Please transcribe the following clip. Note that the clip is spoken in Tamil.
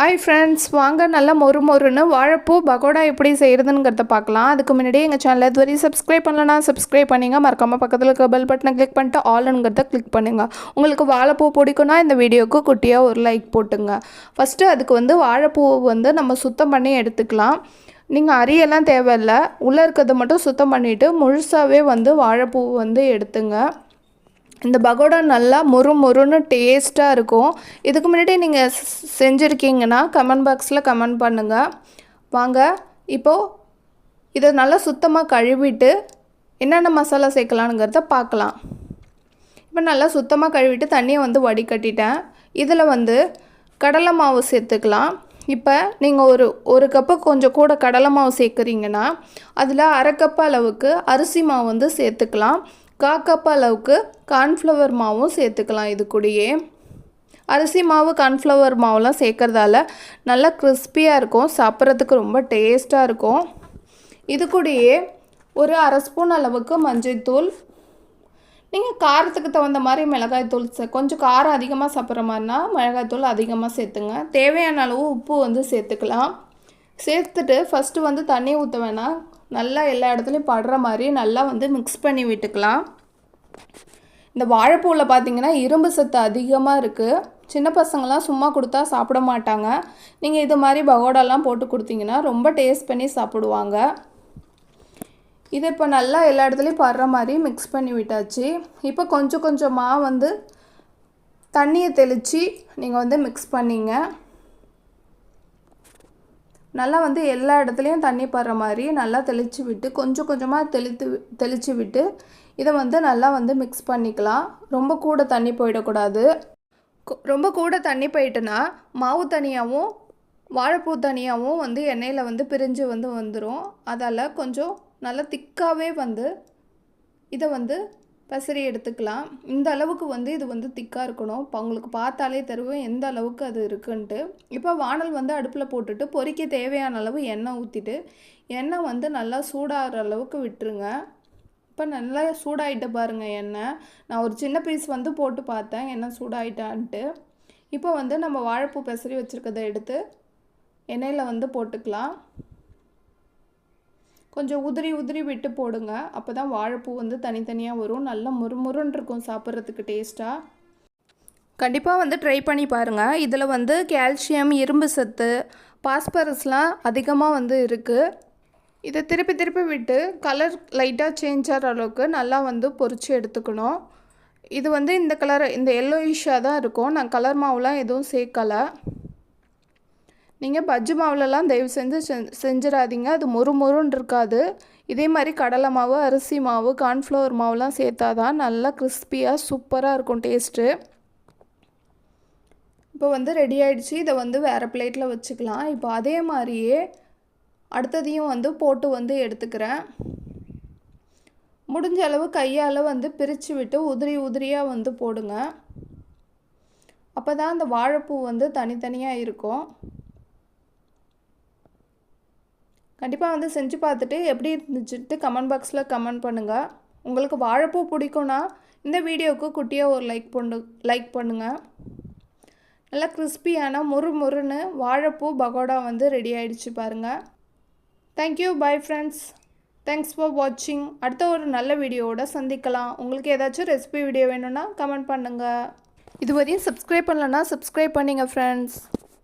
ஹாய் ஃப்ரெண்ட்ஸ் வாங்க நல்லா மொறு மொறுன்னு வாழைப்பூ பகோடா எப்படி செய்கிறதுங்கிறத பார்க்கலாம். அதுக்கு முன்னாடி எங்கள் சேனலை இது சப்ஸ்கிரைப் பண்ணலனா சப்ஸ்கிரைப் பண்ணிங்க. மறக்காமல் பக்கத்தில் இருக்க பெல் பட்டனை கிளிக் பண்ணிட்டு ஆல்னுங்கிறத கிளிக் பண்ணுங்க. உங்களுக்கு வாழைப்பூ பிடிக்கும்னா இந்த வீடியோவுக்கு குட்டியாக ஒரு லைக் போட்டுங்க. ஃபஸ்ட்டு அதுக்கு வந்து வாழைப்பூவை வந்து நம்ம சுத்தம் பண்ணி எடுத்துக்கலாம். நீங்கள் அரியெல்லாம் தேவையில்ல. உள்ளே இருக்கிறத மட்டும் சுத்தம் பண்ணிவிட்டு முழுசாகவே வந்து வாழைப்பூ வந்து எடுத்துங்க. இந்த பகோடா நல்லா மொறு மொறுன்னு டேஸ்ட்டாக இருக்கும். இதுக்கு முன்னாடி நீங்கள் செஞ்சுருக்கீங்கன்னா கமெண்ட் பாக்ஸில் கமெண்ட் பண்ணுங்கள் வாங்க இப்போது இதை நல்லா சுத்தமாக கழுவிட்டு என்னென்ன மசாலா சேர்க்கலானுங்கிறத பார்க்கலாம். இப்போ நல்லா சுத்தமாக கழுவிட்டு தண்ணியை வந்து வடிகட்டிட்டேன். இதில் வந்து கடலை மாவு சேர்த்துக்கலாம். இப்போ நீங்கள் ஒரு ஒரு கப்பு கொஞ்சம் கூட கடலை மாவு சேர்க்குறீங்கன்னா அதில் அரை கப் அளவுக்கு அரிசி மாவு வந்து சேர்த்துக்கலாம். கா அளவுக்கு கார்ன்ஃப்ளவர் மாவும் சேர்த்துக்கலாம் இது கூடயே. அரிசி மாவு கார்ன்ஃப்ளவர் மாவுலாம் சேர்க்கறதால நல்லா கிறிஸ்பியாக இருக்கும் சாப்பிட்றதுக்கு ரொம்ப டேஸ்ட்டாக இருக்கும். இது கூடயே ஒரு அரை ஸ்பூன் அளவுக்கு மஞ்சள்தூள். நீங்கள் காரத்துக்கு தகுந்த மாதிரி மிளகாய்த்தூள் சே கொஞ்சம் காரம் அதிகமாக சாப்பிட்ற மாதிரினா மிளகாய் தூள் அதிகமாக சேர்த்துங்க. தேவையான அளவு உப்பு வந்து சேர்த்துக்கலாம். சேர்த்துட்டு ஃபஸ்ட்டு வந்து தண்ணி ஊற்ற வேணாம். நல்லா எல்லா இடத்துலையும் படுற மாதிரி நல்லா வந்து மிக்ஸ் பண்ணி விட்டுக்கலாம். இந்த வாழைப்பூவில் பார்த்தீங்கன்னா இரும்பு சத்து அதிகமாக இருக்குது சின்ன பசங்களாம் சும்மா கொடுத்தா சாப்பிட மாட்டாங்க. நீங்கள் இது மாதிரி பகோடாலாம் போட்டு கொடுத்தீங்கன்னா ரொம்ப டேஸ்ட் பண்ணி சாப்பிடுவாங்க. இதை இப்போ நல்லா எல்லா இடத்துலையும் படுற மாதிரி மிக்ஸ் பண்ணி விட்டாச்சு. இப்போ கொஞ்சம் கொஞ்சமாக வந்து தண்ணியை தெளித்து நீங்கள் வந்து மிக்ஸ் பண்ணிங்க. நல்லா வந்து எல்லா இடத்துலையும் தண்ணி படுற மாதிரி நல்லா தெளித்து விட்டு கொஞ்சம் கொஞ்சமாக தெளித்து தெளித்து விட்டு இதை வந்து நல்லா வந்து மிக்ஸ் பண்ணிக்கலாம். ரொம்ப கூட தண்ணி போயிடக்கூடாது. ரொம்ப கூட தண்ணி போயிட்டுனா மாவு தனியாகவும் வாழைப்பூ தனியாகவும் வந்து எண்ணெயில் வந்து பிரிஞ்சு வந்து வந்துடும் அதால் கொஞ்சம் நல்லா திக்காகவே வந்து இதை வந்து பசரி எடுத்துக்கலாம். இந்த அளவுக்கு வந்து இது வந்து திக்காக இருக்கணும். இப்போ உங்களுக்கு பார்த்தாலே தருவேன் எந்த அளவுக்கு அது இருக்குன்ட்டு. இப்போ வானல் வந்து அடுப்பில் போட்டுட்டு பொறிக்க தேவையான அளவு எண்ணெய் ஊற்றிட்டு எண்ணெய் வந்து நல்லா சூடாகிற அளவுக்கு விட்டுருங்க. இப்போ நல்லா சூடாகிட்டு பாருங்கள் எண்ணெய். நான் ஒரு சின்ன பீஸ் வந்து போட்டு பார்த்தேன் எண்ணெய் சூடாயிட்டான்ட்டு. இப்போ வந்து நம்ம வாழைப்பூ பெசரி வச்சுருக்கதை எடுத்து எண்ணெயில் வந்து போட்டுக்கலாம். கொஞ்சம் உதிரி உதிரி விட்டு போடுங்க. அப்போ தான் வாழைப்பூ வந்து தனித்தனியாக வரும். நல்லா முறுமுறுன்னு இருக்கும் சாப்பிட்றதுக்கு டேஸ்ட்டாக கண்டிப்பாக வந்து ட்ரை பண்ணி பாருங்கள் இதில் வந்து கால்சியம் இரும்பு சத்து பாஸ்பரஸ்லாம் அதிகமாக வந்து இருக்குது இதை திருப்பி திருப்பி விட்டு கலர் லைட்டாக சேஞ்ச் ஆகிற அளவுக்கு நல்லா வந்து பொறிச்சு எடுத்துக்கணும். இது வந்து இந்த கலர் இந்த எல்லோயிஷாக தான் இருக்கும். நான் கலர் மாவுலாம் எதுவும் சேர்க்கலை. நீங்கள் பஜ்ஜி மாவுலலாம் தயவு செஞ்சு செஞ்சிடாதீங்க. அது மொறு மொறுன்னு இருக்காது. இதே மாதிரி கடலை மாவு அரிசி மாவு கார்ன்ஃப்ளவர் மாவுலாம் சேர்த்தா தான் நல்லா கிறிஸ்பியாக சூப்பராக இருக்கும் டேஸ்ட்டு. இப்போ வந்து ரெடி ஆகிடுச்சு இதை வந்து வேறு பிளேட்டில் வச்சுக்கலாம். இப்போ அதே மாதிரியே அடுத்ததையும் வந்து போட்டு வந்து எடுத்துக்கிறேன். முடிஞ்ச அளவு கையால் வந்து பிரித்து விட்டு உதிரி உதிரியாக வந்து போடுங்க. அப்போ தான் அந்த வாழைப்பூ வந்து தனித்தனியாக இருக்கும். கண்டிப்பாக வந்து செஞ்சு பார்த்துட்டு எப்படி இருந்துச்சுட்டு கமெண்ட் பாக்ஸில் கமெண்ட் பண்ணுங்கள் உங்களுக்கு வாழைப்பூ பிடிக்கும்னா இந்த வீடியோவுக்கு குட்டியாக ஒரு லைக் பண்ணு லைக் பண்ணுங்கள் நல்லா கிறிஸ்பியான முறு முறுன்னு வாழைப்பூ பகோடா வந்து ரெடி ஆகிடுச்சு பாருங்கள் thank you bye friends thanks for வாட்சிங் அடுத்த ஒரு நல்ல வீடியோவோட சந்திக்கலாம். உங்களுக்கு ஏதாச்சும் ரெசிபி வீடியோ வேணும்னா கமெண்ட் பண்ணுங்கள் இதுவரையும் சப்ஸ்கிரைப் பண்ணலன்னா சப்ஸ்கிரைப் பண்ணிங்க ஃப்ரெண்ட்ஸ்